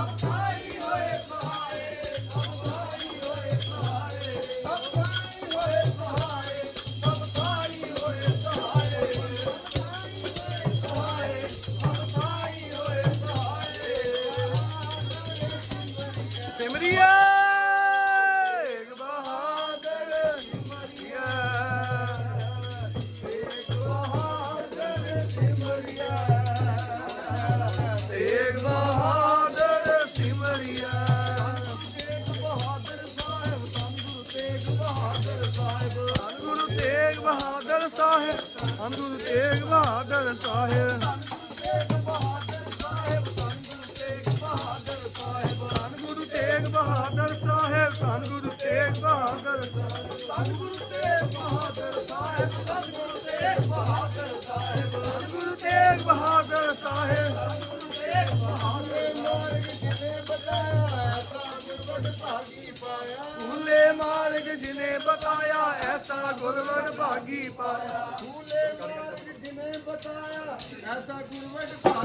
Come on. Guru Tegh Bahadur Sahib ਧੰਨ ਗੁਰੂ ਤੇਗ ਬਹਾਦਰ ਸਾਹਿਬ ਧੰਨ ਗੁਰੂ ਤੇਗ ਬਹਾਦਰ ਸਾਹਿਬ ਧੰਨ ਗੁਰੂ ਤੇਗ ਬਹਾਦਰ ਧੰਨ ਗੁਰੂ ਤੇਗ ਬਹਾਦਰ ਸਾਹਿਬ ਧੰਨ ਗੁਰੂ ਤੇਗ ਬਹਾਦਰ ਸਾਹਿਬ ਧੰਨ ਗੁਰੂ ਤੇਗ ਬਹਾਦਰ ਸਾਹਿਬ ਭੂਲੇ ਮਾਰਗ ਜਿਨੇ ਬਤਾਇਆ ਐਸਾ ਗੁਰਵਰ ਭਾਗੀ ਪਾਇਆ। ਭੂਲੇ ਮਾਰਗ ਜਿਨੇ ਬਤਾਇਆ ਐਸਾ ਗੁਰਵਰ ਭਾਗੀ